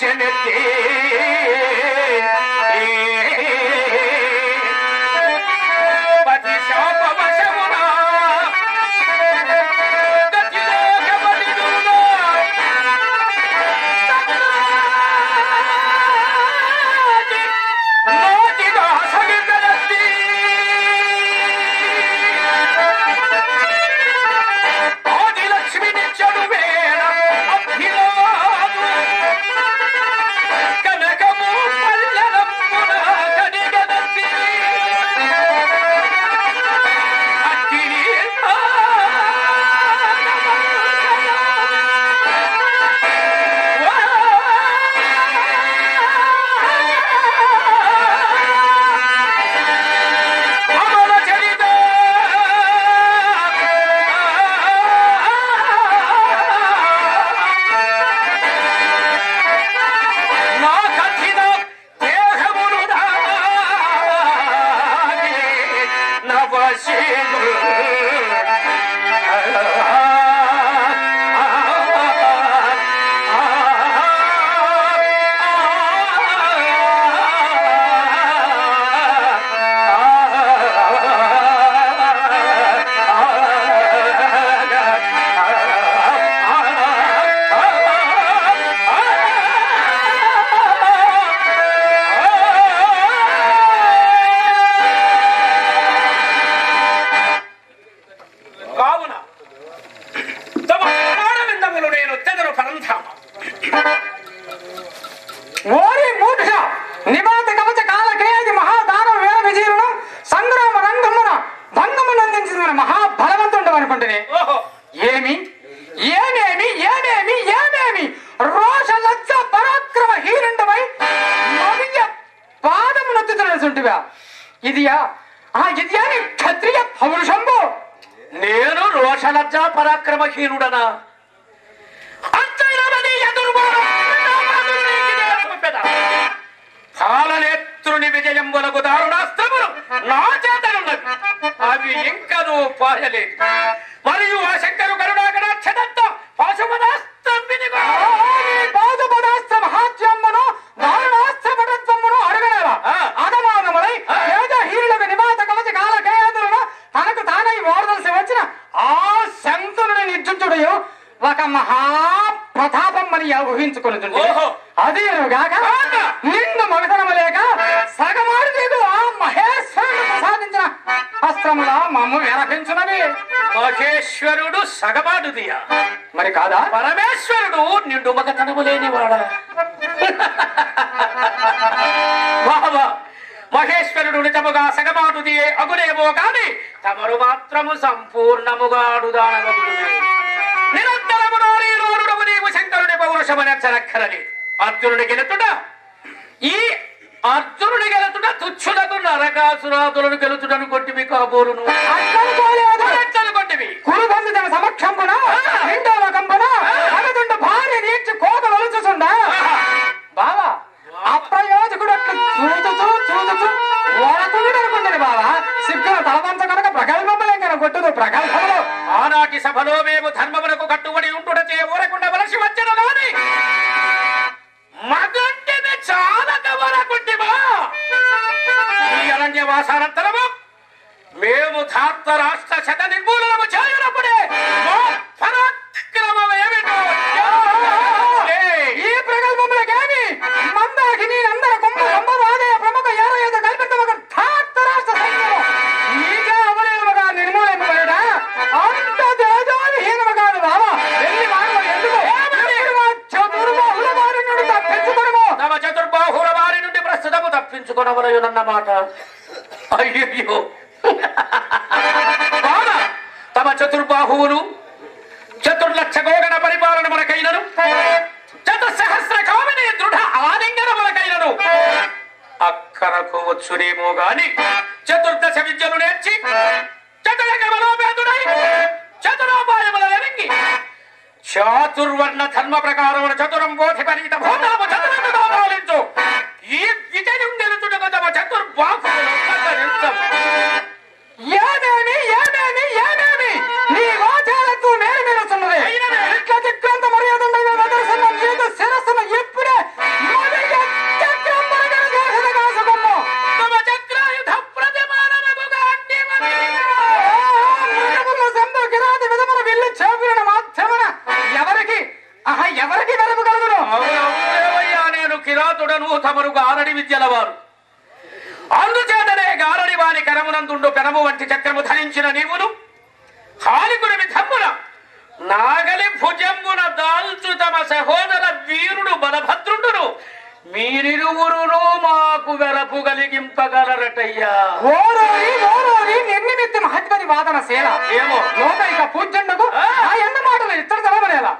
জেনেতে చేసుంటివా ఇదియా ఆ ఇదియా నీ క్షత్రియ పౌరుషంబు. నేను రోషలజ్జా పరాక్రమహీనుడనా? అంతైనది ఎదురుబాటు పాలనేత్రుని విజయంబులకు దారుణాస్త్రములు నా చేతనున్నవి. అవి ఇంకనూ పాయలేదు. మరియు ఆ శంకరు నిర్జుతుడు ఒక మహా ప్రతాపం అని ఊహించుకుని. అది గాక. నిన్ను మగతనము లేక సగమారు నీకు ఆ మహేశ్వరుడు ప్రసాదించిన అస్త్రముల మమ్ము విరపించునవి మహేశ్వరుడు సగబాటుదియా మరి కాదా? పరమేశ్వరుడు నిండు మగతనము లేనివాడా? బాబా మహేశ్వరుడు నిజముగా సగమాటుది అగులేమో కాని తమరు మాత్రము సంపూర్ణముగా నీవు శంకరుని పౌరుషమనెచ్చనక్కరలేదు అర్జునుడి గెలుతుట ఈ అర్జునుడి గెలుతుట తుచ్చులకు నరకాసురాదులను గెలుతుడను కొట్టివి కాబోలును. కొట్టివి. కురుబంధు తన సమక్షంపున భార్య నీర్చి కోత వలుచుచుండా. బావా అప్రయోజకుడు అట్లు చూచుచూ చూచుచూ. ఓడకుండు అనుకుంటుంది బావా సిగ్గుల తలవంచ కనుక ప్రగల్భములేం కనుక కొట్టుదు ప్రగల్భములు. ఆనాటి సభలో మేము ధర్మములకు అరణ్యవాసానంతరము మేము ధార్త రాష్ట్ర శత నిర్మూలనము చేయునప్పుడే మా పరాక్రమమేమిటో ఏ! ఈ ప్రగల్భములకేమి మందాకిని అందర కుంభ సంభవాదయ ప్రముఖ ఏరయేద కల్పితమగ ధార్త రాష్ట్ర సైన్యము. నీకే అవలేముగా నిర్మూలింపబడుట అంత తేజోవిహీనముగాను బావా. ఎన్ని మానవులు ఎందుకు? ఎప్పుడు మా చతుర్బాహుల వారి నుండి తప్పించుకొనుము? తమ చతుర్బాహుల వారి నుండి ప్రస్తుతము తప్పించుకొనవలయునన్నమాట. అయ్యో బాగా తమ చతుర్బాహువులు చతుర్లక్ష గోగణ పరిపాలన మనకైనను చతుసహస్ర కామిని దృఢ ఆలింగన మనకైనను. అక్కరకు వచ్చునేమో గాని చతుర్దశ విద్యలు నేర్చి చతురగ మనోపేతుడై చతురోపాయముల ఎరంగి చాతుర్వర్ణ ధర్మ ప్రకారమున చతురం బోధి పరిత భూతాము చతురంగా పాలించు ఈ విజయం ಜಗದವ ಚತುರ್ಭಾಗ ఏమేమి ఏమేమి ఏమేమి? ఎవరికి? వెరపు కలుగును? నేను కిరాతుడను తమరుగా ఆరడి విద్యల వారు అందుచేతనే గారడి వాని కరమునందుండు పెనము వంటి చక్రము ధరించిన నీవును హాలికుని విధమ్మున నాగలి భుజంబున దాల్చు తమ సహోదర వీరుడు బలభద్రుడును. మీరిరువురును మాకు వెరపు కలిగింపగలరటయ్యా. ఓరోరి ఓరోరి నిర్నిమిత్తి వాదన శీల ఏమో. లోకైక పూజ్యండకు ఆ. ఆ ఎన్న మాటలు ఇతర తెలవలేలా